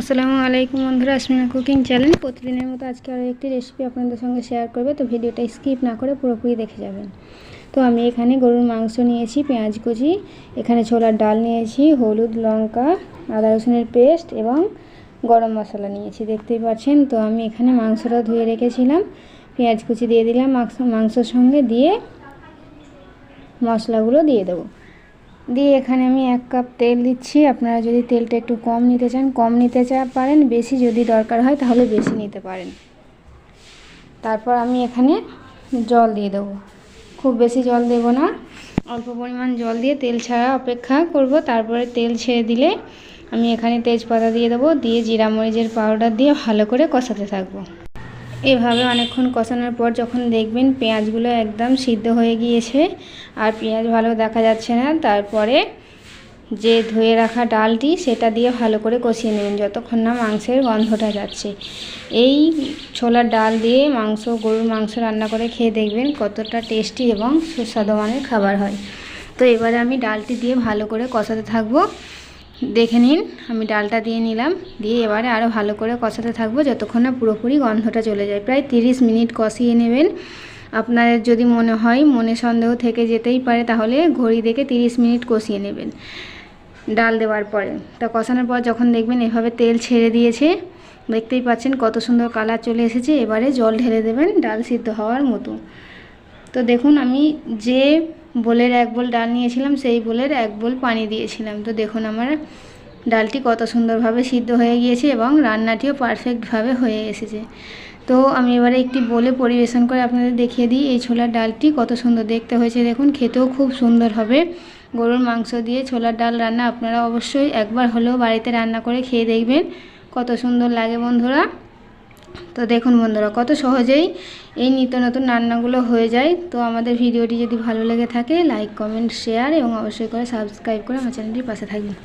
আসসালামু আলাইকুম বন্ধুরা আসমিনা কুকিং চ্যানেল। প্রতিদিনের মতো আজকে আরও একটি রেসিপি আপনাদের সঙ্গে শেয়ার করবে। তো ভিডিওটা স্কিপ না করে পুরোপুরি দেখে যাবেন। তো আমি এখানে গরুর মাংস নিয়েছি, পেঁয়াজ কুচি, এখানে ছোলার ডাল নিয়েছি, হলুদ লঙ্কা, আদা রসুনের পেস্ট এবং গরম মশলা নিয়েছি, দেখতেই পাচ্ছেন। তো আমি এখানে মাংসটা ধুয়ে রেখেছিলাম, পেঁয়াজ কুচি দিয়ে দিলাম, মাংস, মাংসর সঙ্গে দিয়ে মশলাগুলো দিয়ে দেবো। দিয়ে এখানে আমি এক কাপ তেল দিচ্ছি। আপনারা যদি তেলটা একটু কম নিতে চান, কম নিতে চা পারেন। বেশি যদি দরকার হয়, তাহলে বেশি নিতে পারেন। তারপর আমি এখানে জল দিয়ে দেবো। খুব বেশি জল দেব না। অল্প পরিমাণ জল দিয়ে তেল ছাড়া অপেক্ষা করব। তারপরে তেল ছেড়ে দিলে আমি এখানে তেজপাতা দিয়ে দেবো। দিয়ে জিরা মরিচের পাউডার দিয়ে ভালো করে কষাতে থাকব। এভাবে অনেকক্ষণ কষানোর পর যখন দেখবেন পেঁয়াজগুলো একদম সিদ্ধ হয়ে গিয়েছে আর পেঁয়াজ ভালো দেখা যাচ্ছে না, তারপরে যে ধুয়ে রাখা ডালটি সেটা দিয়ে ভালো করে কষিয়ে নেবেন যতক্ষণ না মাংসের গন্ধটা যাচ্ছে। এই ছোলার ডাল দিয়ে মাংস, গরুর মাংস রান্না করে খেয়ে দেখবেন কতটা টেস্টি এবং সুস্বাদু মানের খাবার হয়। তো এবারে আমি ডালটি দিয়ে ভালো করে কষাতে থাকব। দেখে নিন, আমি ডালটা দিয়ে নিলাম, দিয়ে এবারে আরও ভালো করে কষাতে থাকব যতক্ষণ না পুরোপুরি গন্ধটা চলে যায়। প্রায় তিরিশ মিনিট কষিয়ে নেবেন। আপনাদের যদি মনে হয়, মনে সন্দেহ থেকে যেতেই পারে, তাহলে ঘড়ি দেখে তিরিশ মিনিট কষিয়ে নেবেন ডাল দেওয়ার পরে। তা কষানোর পর যখন দেখবেন এভাবে তেল ছেড়ে দিয়েছে, দেখতেই পাচ্ছেন কত সুন্দর কালার চলে এসেছে, এবারে জল ঢেলে দেবেন, ডাল সিদ্ধ হওয়ার মতো। তো দেখুন, আমি যে বোলের এক বোল ডাল নিয়েছিলাম, সেই বোলের এক বোল পানি দিয়েছিলাম। তো দেখুন আমার ডালটি কত সুন্দরভাবে সিদ্ধ হয়ে গিয়েছে এবং রান্নাটিও পারফেক্টভাবে হয়ে এসেছে। তো আমি এবারে একটি বলে পরিবেশন করে আপনাদের দেখিয়ে দিই, এই ছোলার ডালটি কত সুন্দর দেখতে হয়েছে। দেখুন, খেতেও খুব সুন্দর হবে। গরুর মাংস দিয়ে ছোলার ডাল রান্না আপনারা অবশ্যই একবার হলেও বাড়িতে রান্না করে খেয়ে দেখবেন। কত সুন্দর লাগে বন্ধুরা। তো দেখুন বন্ধুরা, কত সহজেই এই নিত্য নতুন রান্নাগুলো হয়ে যায়। তো আমাদের ভিডিওটি যদি ভালো লেগে থাকে লাইক কমেন্ট শেয়ার এবং অবশ্যই করে সাবস্ক্রাইব করে আমার চ্যানেলটির পাশে থাকবেন।